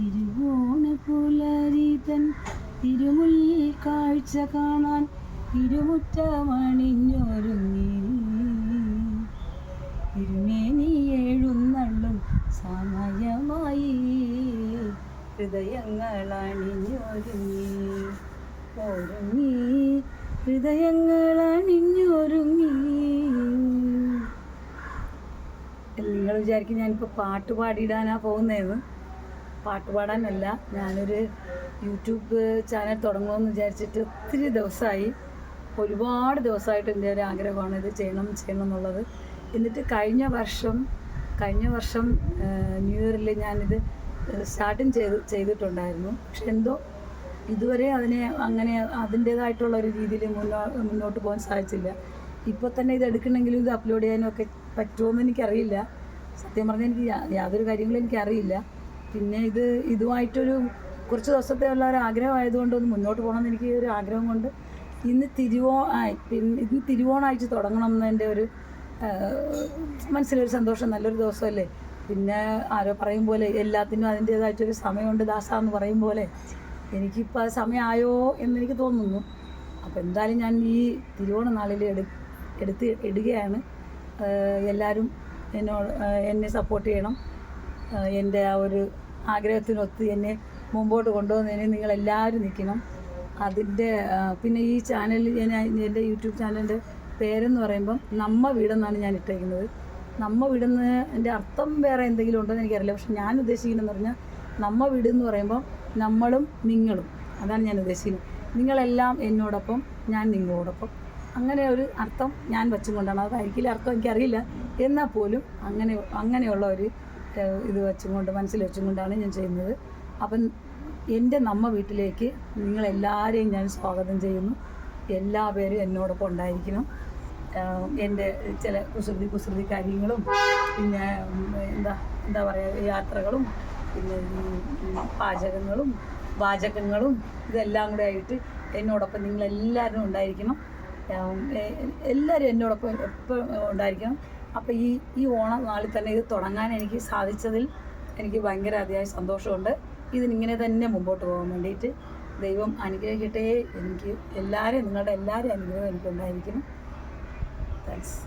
തിരുവോണ പുലരിതൻ തിരുമുൽ കാഴ്ച കാണാൻ തിരുമുറ്റമണിഞ്ഞൊരുങ്ങി. തിരുമേനി എഴുന്നള്ളും സമയമായി ഹൃദയങ്ങൾ അണിഞ്ഞൊരുങ്ങി ഒരുങ്ങി ഹൃദയങ്ങൾ അണിഞ്ഞൊരുങ്ങി നിങ്ങൾ വിചാരിക്കും ഞാനിപ്പോൾ പാട്ട് പാടിയിടാനാ പോകുന്നതെന്ന്. പാട്ട് പാടാനല്ല. ഞാനൊരു യൂട്യൂബ് ചാനൽ തുടങ്ങുമെന്ന് വിചാരിച്ചിട്ട് ഒത്തിരി ദിവസമായി ഒരുപാട് ദിവസമായിട്ട് എന്റെ ഒരു ആഗ്രഹമാണ് ഇത് ചെയ്യണം ചെയ്യണം എന്നുള്ളത്. എന്നിട്ട് കഴിഞ്ഞ വർഷം കഴിഞ്ഞ വർഷം ന്യൂ ഇയറിൽ ഞാനിത് സ്റ്റാർട്ടിങ് ചെയ്ത് ചെയ്തിട്ടുണ്ടായിരുന്നു. പക്ഷെ എന്തോ ഇതുവരെ അതിനെ അങ്ങനെ അതിന്റേതായിട്ടുള്ള ഒരു രീതിയിൽ മുന്നോ മുന്നോട്ട് പോകാൻ സാധിച്ചില്ല. ഇപ്പോൾ തന്നെ ഇത് എടുക്കണമെങ്കിലും ഇത് അപ്ലോഡ് ചെയ്യാനും ഒക്കെ പറ്റുമോ എന്ന് എനിക്കറിയില്ല. സത്യം പറഞ്ഞാൽ എനിക്ക് യാതൊരു കാര്യങ്ങളും എനിക്കറിയില്ല. പിന്നെ ഇത് ഇതുമായിട്ടൊരു കുറച്ച് ദിവസത്തെ ഉള്ള ഒരു ആഗ്രഹമായതുകൊണ്ട് ഒന്ന് മുന്നോട്ട് പോകണം പോകണമെന്ന് എനിക്ക് ഒരു ആഗ്രഹം കൊണ്ട് ഇന്ന് തിരുവോ പിന്നെ ഇന്ന് തിരുവോണാഴ്ച തുടങ്ങണം എന്നതിന്റെ ഒരു മനസ്സിലൊരു സന്തോഷം നല്ലൊരു ദിവസമല്ലേ? പിന്നെ ആരോ പറയും പോലെ എല്ലാത്തിനും അതിന്റേതായിട്ടൊരു സമയമുണ്ട് ദാസ എന്ന് പറയും പോലെ എനിക്കിപ്പോൾ അത് സമയമായോ എന്നെനിക്ക് തോന്നുന്നു. അപ്പോൾ എന്തായാലും ഞാൻ ഈ തിരുവോണ നാളിൽ എടു എടുത്ത് ഇടുകയാണ്. എല്ലാവരും എന്നോട് എന്നെ സപ്പോർട്ട് ചെയ്യണം. എന്റെ ആ ഒരു ആഗ്രഹത്തിനൊത്ത് എന്നെ മുമ്പോട്ട് കൊണ്ടുപോകുന്നതിന് നിങ്ങളെല്ലാവരും നിൽക്കണം. അതിന്റെ പിന്നെ ഈ ചാനലിൽ ഞാൻ എന്റെ യൂട്യൂബ് ചാനലിന്റെ പേരെന്ന് പറയുമ്പം നമ്മ വീടെന്നാണ് ഞാൻ ഇട്ടേക്കുന്നത്. നമ്മ വീടെന്ന് എന്റെ അർത്ഥം വേറെ എന്തെങ്കിലും ഉണ്ടോ എന്ന് എനിക്കറിയില്ല. പക്ഷെ ഞാൻ ഉദ്ദേശിക്കുന്നതെന്ന് പറഞ്ഞാൽ നമ്മ വീട് എന്ന് പറയുമ്പം നമ്മളും നിങ്ങളും. അതാണ് ഞാൻ ഉദ്ദേശിക്കുന്നത്. നിങ്ങളെല്ലാം എന്നോടൊപ്പം ഞാൻ നിങ്ങളോടൊപ്പം. അങ്ങനെ ഒരു അർത്ഥം ഞാൻ വെച്ചുകൊണ്ടാണ്. അതായിരിക്കില്ല അർത്ഥം എനിക്കറിയില്ല. എന്നാൽ പോലും അങ്ങനെ അങ്ങനെയുള്ള ഒരു ഇത് വെച്ചും കൊണ്ട് മനസ്സിൽ വെച്ചും കൊണ്ടാണ് ഞാൻ ചെയ്യുന്നത്. അപ്പം എന്റെ നമ്മ വീട്ടിലേക്ക് നിങ്ങളെല്ലാവരെയും ഞാൻ സ്വാഗതം ചെയ്യുന്നു. എല്ലാ പേരും എന്നോടൊപ്പം ഉണ്ടായിരിക്കണം. എന്റെ ചില കുസൃതി കുസൃതി കാര്യങ്ങളും പിന്നെ എന്താ എന്താ പറയുക യാത്രകളും പിന്നെ പാചകങ്ങളും വാചകങ്ങളും ഇതെല്ലാം കൂടെ ആയിട്ട് എന്നോടൊപ്പം നിങ്ങളെല്ലാവരും ഉണ്ടായിരിക്കണം. എല്ലാവരും എന്നോടൊപ്പം എപ്പോൾ ഉണ്ടായിരിക്കണം. അപ്പോൾ ഈ ഈ ഓണം നാളിൽ തന്നെ ഇത് തുടങ്ങാൻ എനിക്ക് സാധിച്ചതിൽ എനിക്ക് ഭയങ്കര അതിയായ സന്തോഷമുണ്ട്. ഇതിനിങ്ങനെ തന്നെ മുമ്പോട്ട് പോകാൻ വേണ്ടിയിട്ട് ദൈവം അനുഗ്രഹിക്കട്ടെ. എനിക്ക് എല്ലാവരെയും നിങ്ങളുടെ എല്ലാവരും അനുഗ്രഹം എനിക്കുണ്ടായിരിക്കും താങ്ക്സ്